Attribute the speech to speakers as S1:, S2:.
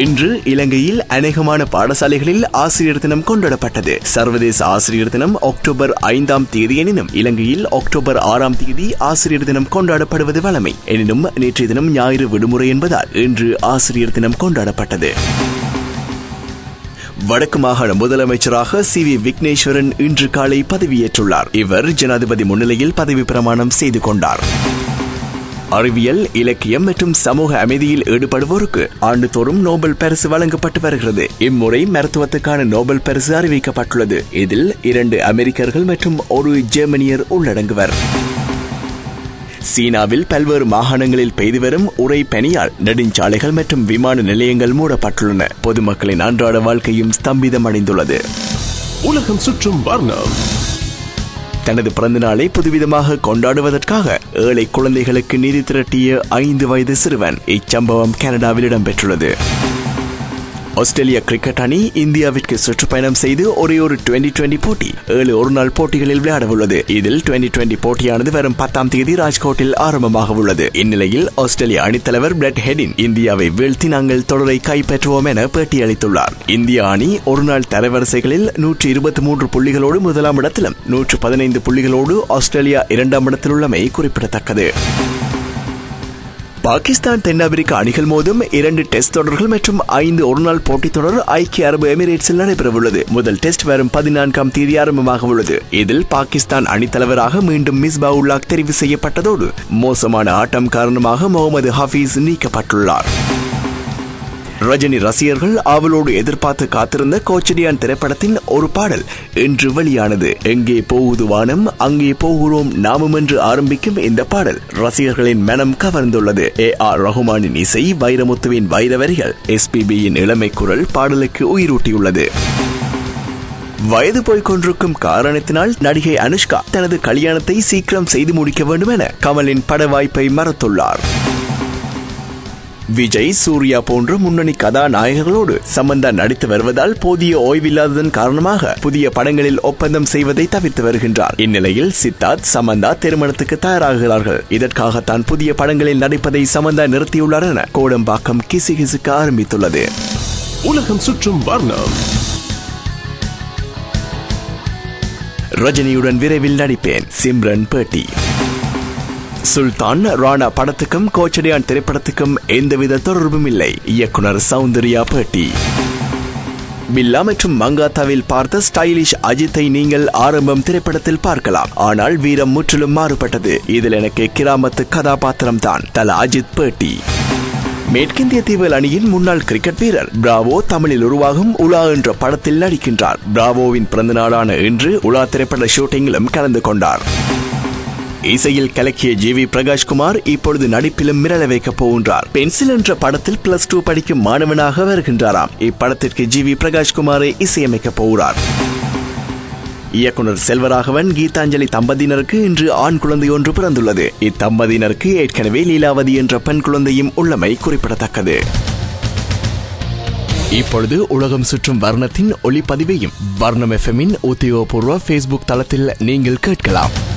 S1: இன்று இலங்கையில் அநேகமான பாடசாலைகளில் ஆசிரியர் தினம் கொண்டாடப்பட்டது. சர்வதேச ஆசிரியர் தினம் அக்டோபர் ஐந்தாம் தேதி எனினும் இலங்கையில் அக்டோபர் ஆறாம் தேதி ஆசிரியர் தினம் கொண்டாடப்படுவது வழமை. எனினும் நேற்றைய தினம் ஞாயிறு விடுமுறை என்பதால் இன்று ஆசிரியர் தினம் கொண்டாடப்பட்டது. வடக்கு மாகாண முதலமைச்சராக சி வி விக்னேஸ்வரன் இன்று காலை பதவியேற்றுள்ளார். இவர் ஜனாதிபதி முன்னிலையில் பதவி பிரமாணம் செய்து கொண்டார். அறிவியல் இலக்கியம் மற்றும் சமூக அமைதியில் ஈடுபடுவோருக்கு ஆண்டுதோறும் நோபல் பரிசு வழங்கப்பட்டு வருகிறது. இம்முறை மருத்துவத்துக்கான நோபல் பரிசு அறிவிக்கப்பட்டுள்ளது. இதில் இரண்டு அமெரிக்கர்கள் மற்றும் ஒரு ஜெர்மனியர் உள்ளடங்குவர். சீனாவில் பல்வேறு மாகாணங்களில் பெய்து வரும் உரை பனியால் நெடுஞ்சாலைகள் மற்றும் விமான நிலையங்கள் மூடப்பட்டுள்ளன. பொதுமக்களின் அன்றாட வாழ்க்கையும் ஸ்தம்பிதமடைந்துள்ளது.
S2: உலகம் சுற்றும் வர்ணம்.
S1: தனது பிறந்தநாளை புதுவிதமாக கொண்டாடுவதற்காக ஏழை குழந்தைகளுக்கு நிதி திரட்டிய ஐந்து வயது சிறுவன் இச்சம்பவம் கனடாவில் இடம்பெற்றுள்ளது. ஆஸ்திரேலிய கிரிக்கெட் அணி இந்தியாவிற்கு சுற்றுப்பயணம் செய்து ஒரே ஒரு டுவெண்டி டுவெண்டி போட்டி ஏழு ஒருநாள் போட்டிகளில் விளையாட உள்ளது இதில் டுவெண்டி டுவெண்டி போட்டியானது வரும் பத்தாம் தேதி ராஜ்கோட்டில் ஆரம்பமாக உள்ளது. இந்நிலையில் ஆஸ்திரேலிய அணித்தலைவர் பிரெட் ஹெடின் இந்தியாவை வீழ்த்தி நாங்கள் தொடரை கைப்பற்றுவோம் என பேட்டியளித்துள்ளார் இந்திய அணி ஒருநாள் தரவரிசைகளில் நூற்றி இருபத்தி மூன்று புள்ளிகளோடு முதலாம் இடத்திலும் நூற்று பதினைந்து புள்ளிகளோடு ஆஸ்திரேலியா இரண்டாம் இடத்தில் உள்ளமை குறிப்பிடத்தக்கது. பாகிஸ்தான் தென்னாப்பிரிக்க அணிகள் மோதும் இரண்டு டெஸ்ட் தொடர்கள் மற்றும் ஐந்து ஒருநாள் போட்டித் தொடர் ஐக்கிய அரபு எமிரேட்ஸில் நடைபெறவுள்ளது. முதல் டெஸ்ட் வரும் பதினான்காம் தேதி ஆரம்பமாக உள்ளது. இதில் பாகிஸ்தான் அணித்தலைவராக மீண்டும் மிஸ்பா உல்லாக் தெரிவு செய்யப்பட்டதோடு மோசமான ஆட்டம் காரணமாக முகமது ஹபீஸ் நீக்கப்பட்டுள்ளார். ரஜினி ரசிகர்கள் ஆவலோடு எதிர்பார்த்து காத்திருந்த கோச்சடியான் திரைப்படத்தின் ஒரு பாடல் இன்று வெளியானது. எங்கே போகுது வானம் அங்கே போகிறோம் நாமும் என்று ஆரம்பிக்கும் இந்த பாடல் ரசிகர்களின் மனம் கவர்ந்துள்ளது. ஏ ஆர் ரஹ்மானின் இசை வைரமுத்துவின் வைரவரிகள் எஸ்பிபியின் இளமை குரல் பாடலுக்கு உயிரூட்டியுள்ளது. வயது போய்கொண்டிருக்கும் காரணத்தினால் நடிகை அனுஷ்கா தனது கல்யாணத்தை சீக்கிரம் செய்து முடிக்க வேண்டும் என கமலின் பட வாய்ப்பை மறுத்துள்ளார். விஜய் சூர்யா போன்ற முன்னணி கதாநாயகர்களோடு சமந்தா நடித்து வருவதால் போதிய ஓய்வில்லாததன் காரணமாக புதிய படங்களில் ஒப்பந்தம் செய்வதை தவிர்த்து வருகின்றார். இந்நிலையில் சித்தார்த் சமந்தா திருமணத்துக்கு தயாராகிறார்கள். இதற்காக தான் புதிய படங்களில் நடிப்பதை சமந்தா நிறுத்தியுள்ளார் என கோடம்பாக்கம் கிசுகிசுக்க ஆரம்பித்துள்ளது.
S2: உலகம் சுற்றும் வர்ணம்.
S1: ரஜினியுடன் விரைவில் நடிப்பேன். சிம்ரன் பேட்டி. சுல்தான் ராணா படத்துக்கும் கோச்சடையான் திரைப்படத்துக்கும் எந்தவித தொடர்பும் இல்லை. இயக்குனர் சௌந்தர்யா பேட்டி. பில்லா மற்றும் மங்காத்தாவில் பார்த்த ஸ்டைலிஷ் அஜித்தை நீங்கள் ஆரம்பம் திரைப்படத்தில் பார்க்கலாம். ஆனால் வீரம் முற்றிலும் மாறுபட்டது. இதில் எனக்கு கிராமத்து கதாபாத்திரம் தான் தல அஜித் பேட்டி. மேற்கிந்திய தீவுகள் அணியின் முன்னாள் கிரிக்கெட் வீரர் பிராவோ தமிழில் உருவாகும் உலா என்ற படத்தில் நடிக்கின்றார். பிராவோவின் பிறந்த நாளான இன்று உலா திரைப்பட ஷூட்டிங்கிலும் கலந்து கொண்டார். இசையில் கலக்கிய ஜி வி பிரகாஷ்குமார் இப்பொழுது நடிப்பிலும் மிரள வைக்கப் போகின்றார். பென்சில் என்ற படத்தில் பிளஸ் டூ படிக்கும் மாணவனாக வருகின்றாராம். இப்படத்திற்கு ஜி வி பிரகாஷ்குமாரை இசையமைக்கப் போகிறார். இயக்குனர் செல்வராகவன் கீதாஞ்சலி தம்பதியினருக்கு இன்று ஆண் குழந்தை ஒன்று பிறந்துள்ளது. இத்தம்பதியினருக்கு ஏற்கனவே லீலாவதி என்ற பெண் குழந்தையும் உள்ளமை குறிப்பிடத்தக்கது. இப்பொழுது உலகம் சுற்றும் வர்ணத்தின் ஒளிப்பதிவையும் வர்ணம் எஃப்எம்மின் உத்தியோகபூர்வ ஃபேஸ்புக் தளத்தில் நீங்கள் கேட்கலாம்.